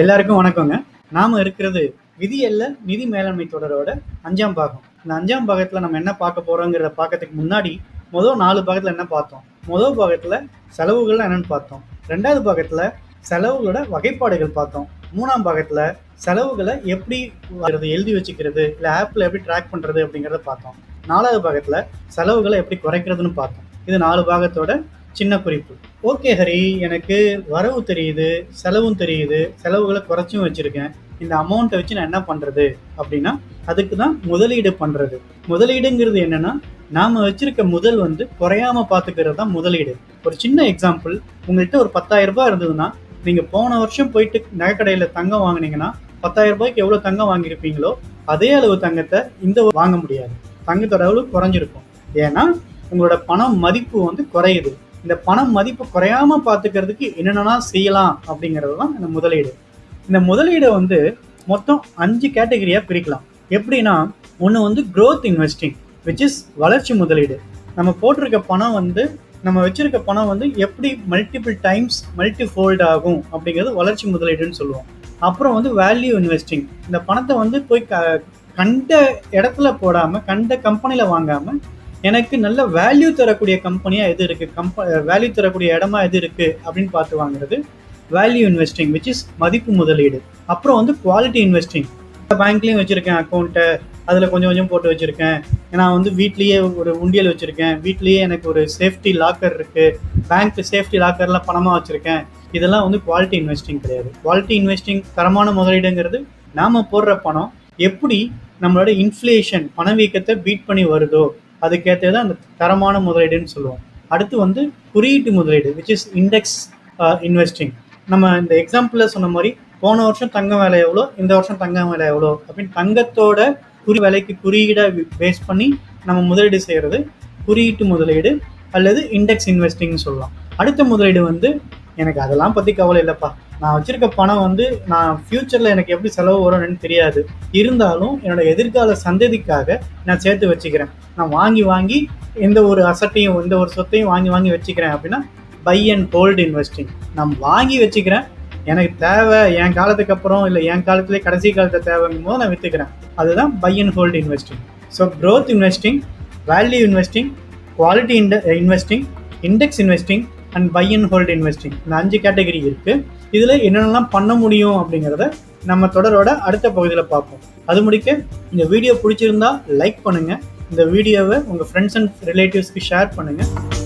எல்லாருக்கும் வணக்கங்க. நாம இருக்கிறது விதியல்ல நிதி மேலாண்மை தொடரோட அஞ்சாம் பாகம். இந்த அஞ்சாம் பாகத்துல நம்ம என்ன பார்க்க போறோங்கிறத பார்க்கறதுக்கு முன்னாடி முதல் நாலு பாகத்துல என்ன பார்த்தோம்? முதல் பாகத்துல செலவுகள் என்னன்னு பார்த்தோம். ரெண்டாவது பாகத்துல செலவுகளோட வகைப்பாடுகள் பார்த்தோம். மூணாம் பாகத்துல செலவுகளை எப்படி வருது எழுதி வச்சுக்கிறது இல்லை ஆப்பில் எப்படி ட்ராக் பண்ணுறது அப்படிங்கிறத பார்த்தோம். நாலாவது பாகத்தில் செலவுகளை எப்படி குறைக்கிறதுன்னு பார்த்தோம். இது நாலு பாகத்தோட சின்ன குறிப்பு. ஓகே ஹரி எனக்கு வரவு தெரியுது செலவும் தெரியுது செலவுகளை குறைச்சும் வச்சுருக்கேன். இந்த அமௌண்ட்டை வச்சு நான் என்ன பண்ணுறது அப்படின்னா அதுக்கு தான் முதலீடு பண்ணுறது முதலீடுங்கிறது என்னென்னா நாம் வச்சுருக்க முதல் வந்து குறையாம பார்த்துக்கிறது தான் முதலீடு. ஒரு சின்ன எக்ஸாம்பிள் உங்கள்கிட்ட ஒரு பத்தாயிரம் ரூபாய் இருந்ததுன்னா நீங்கள் போன வருஷம் போயிட்டு நகைக்கடையில் தங்கம் வாங்கினீங்கன்னா பத்தாயிரம் ரூபாய்க்கு எவ்வளோ தங்கம் வாங்கியிருப்பீங்களோ அதே அளவு தங்கத்தை இந்த வாங்க முடியாது. தங்கத்தோட அளவு குறைஞ்சிருக்கும். ஏன்னா உங்களோட பணம் மதிப்பு வந்து குறையுது. இந்த பணம் மதிப்பு குறையாம பார்த்துக்கிறதுக்கு என்னென்னலாம் செய்யலாம் அப்படிங்கிறது தான் இந்த முதலீடு. இந்த முதலீடை வந்து மொத்தம் அஞ்சு கேட்டகரியாக பிரிக்கலாம். எப்படின்னா ஒன்று வந்து க்ரோத் இன்வெஸ்டிங் விச் இஸ் வளர்ச்சி முதலீடு. நம்ம போட்டிருக்க பணம் வந்து நம்ம வச்சிருக்க பணம் வந்து எப்படி மல்டிபிள் டைம்ஸ் மல்டி ஃபோல்ட் ஆகும் அப்படிங்கிறது வளர்ச்சி முதலீடுன்னு சொல்லுவோம். அப்புறம் வந்து வேல்யூ இன்வெஸ்டிங் இந்த பணத்தை வந்து போய் க கண்ட இடத்துல போடாமல் கண்ட கம்பெனியில் வாங்காமல் எனக்கு நல்ல வேல்யூ தரக்கூடிய கம்பெனியாக எது இருக்குது கம்ப வேல்யூ தரக்கூடிய இடமா எது இருக்குது அப்படின்னு பார்த்து வாங்குறது வேல்யூ இன்வெஸ்டிங் விச் இஸ் மதிப்பு முதலீடு. அப்புறம் வந்து குவாலிட்டி இன்வெஸ்டிங் பேங்க்லேயும் வச்சுருக்கேன் அக்கௌண்ட்டை அதில் கொஞ்சம் கொஞ்சம் போட்டு வச்சுருக்கேன். நான் வந்து வீட்லேயே ஒரு உண்டியல் வச்சுருக்கேன். வீட்லேயே எனக்கு ஒரு சேஃப்டி லாக்கர் இருக்குது பேங்க் சேஃப்டி லாக்கர்லாம் பணமாக வச்சுருக்கேன். இதெல்லாம் வந்து குவாலிட்டி இன்வெஸ்டிங் கிடையாது. குவாலிட்டி இன்வெஸ்டிங் தரமான முதலீடுங்கிறது நாம் போடுற பணம் எப்படி நம்மளோட இன்ஃப்ளேஷன் பணவீக்கத்தை பீட் பண்ணி வருதோ அதுக்கேற்றது தான் அந்த தரமான முதலீடுன்னு சொல்லுவோம். அடுத்து வந்து குறியீட்டு முதலீடு விச் இஸ் இண்டெக்ஸ் இன்வெஸ்டிங் நம்ம இந்த எக்ஸாம்பிளில் சொன்ன மாதிரி போன வருஷம் தங்கம் விலை எவ்வளோ இந்த வருஷம் தங்கம் விலை எவ்வளோ அப்படின்னு தங்கத்தோட குறி விலைக்கு குறியீடை பேஸ் பண்ணி நம்ம முதலீடு செய்கிறது குறியீட்டு முதலீடு அல்லது இண்டெக்ஸ் இன்வெஸ்டிங்னு சொல்லலாம். அடுத்த முதலீடு வந்து எனக்கு அதெல்லாம் பற்றி கவலை இல்லைப்பா. நான் வச்சிருக்க பணம் வந்து நான் ஃப்யூச்சரில் எனக்கு எப்படி செலவு வரும்னு தெரியாது. இருந்தாலும் என்னோட எதிர்கால சந்ததிக்காக நான் சேர்த்து வச்சுக்கிறேன். நான் வாங்கி வாங்கி எந்த ஒரு அசட்டையும் எந்த ஒரு சொத்தையும் வாங்கி வாங்கி வச்சுக்கிறேன் அப்படின்னா பை அண்ட் ஹோல்டு இன்வெஸ்டிங் நான் வாங்கி வச்சுக்கிறேன். எனக்கு தேவை என் காலத்துக்கு அப்புறம் இல்லை என் காலத்திலே கடைசி காலத்தை தேவைங்கும் போது நான் விற்றுக்கிறேன் அதுதான் buy and hold investing so growth investing value investing quality ind investing index investing and buy and hold investing இந்த அஞ்சு கேட்டகரி இருக்குது இதில் என்னென்னலாம் பண்ண முடியும் அப்படிங்கிறத நம்ம தொடரோட அடுத்த பகுதியில் பார்ப்போம். அது முடிக்க இந்த வீடியோ பிடிச்சிருந்தா லைக் பண்ணுங்கள் இந்த வீடியோவை உங்கள் ஃப்ரெண்ட்ஸ் அண்ட் ரிலேட்டிவ்ஸ்க்கு ஷேர் பண்ணுங்கள்